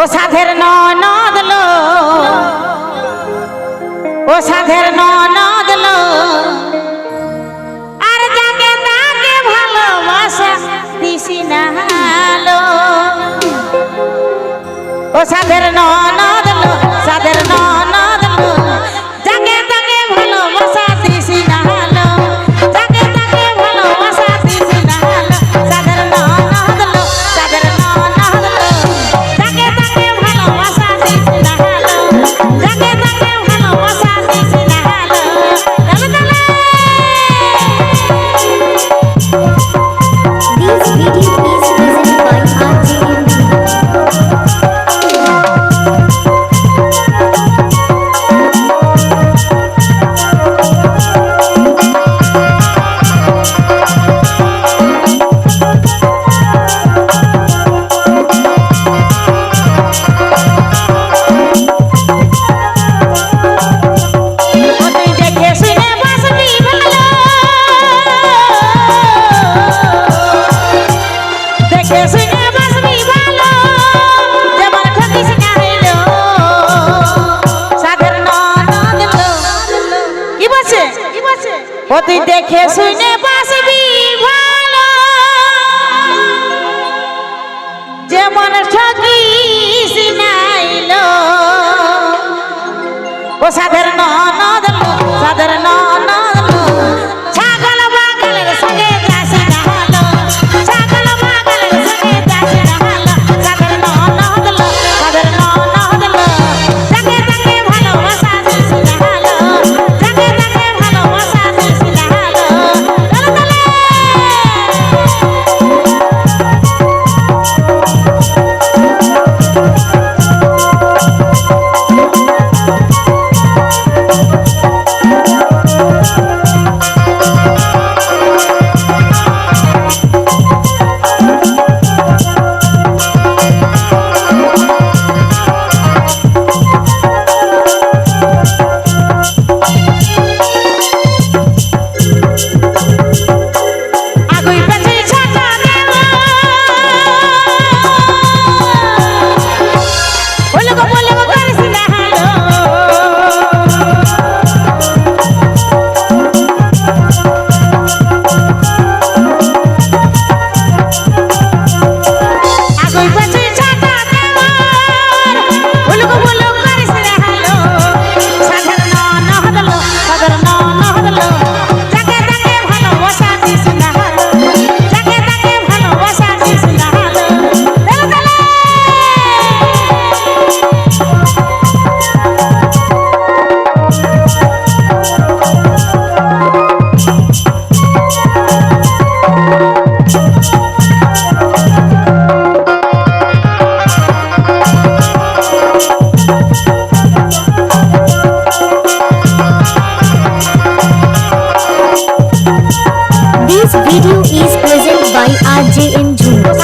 ও সাধের ননদ লো। ও সাধের ননদ লো। আর যাকে তাকে ভালোবাসা দিছি না লো। ও সাধের ননদ লো, সাধের ননদ ও তুই দেখে শুনে বাসবি ভালো। যেমন ঠকিস নাইল ও সাধারণ This video is presented by RJ Juniors.